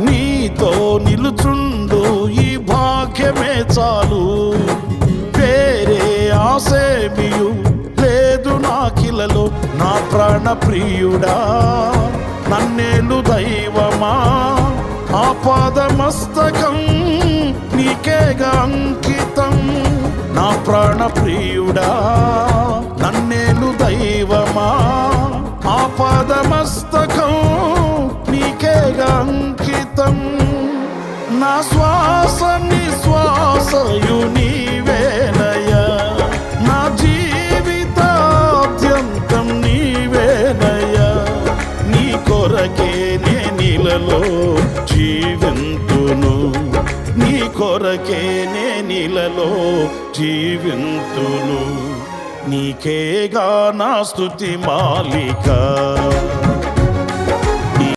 నీతో నిలుచుండు ఈ భాగ్యమే చాలు. వేరే ఆసేమియు లేదు నాకిలలో. నా ప్రాణ ప్రియుడా నన్నేలు దైవమా? ఆపాదమస్తకం నీకేగా అంకితం? నా ప్రాణ ప్రియుడా నన్నేలు దైవమా? ఆపాదమస్తకం శ్వాస నిశ్వాసయు నీవేనయ్యా నా జీవితాద్యంతం నీవేనయ్యా. నీ కొరకే నే నీలలో జీవింతును. నీ కొరకే నే నీలలో జీవింతును. నీకేగా నా స్థుతి మాలిక.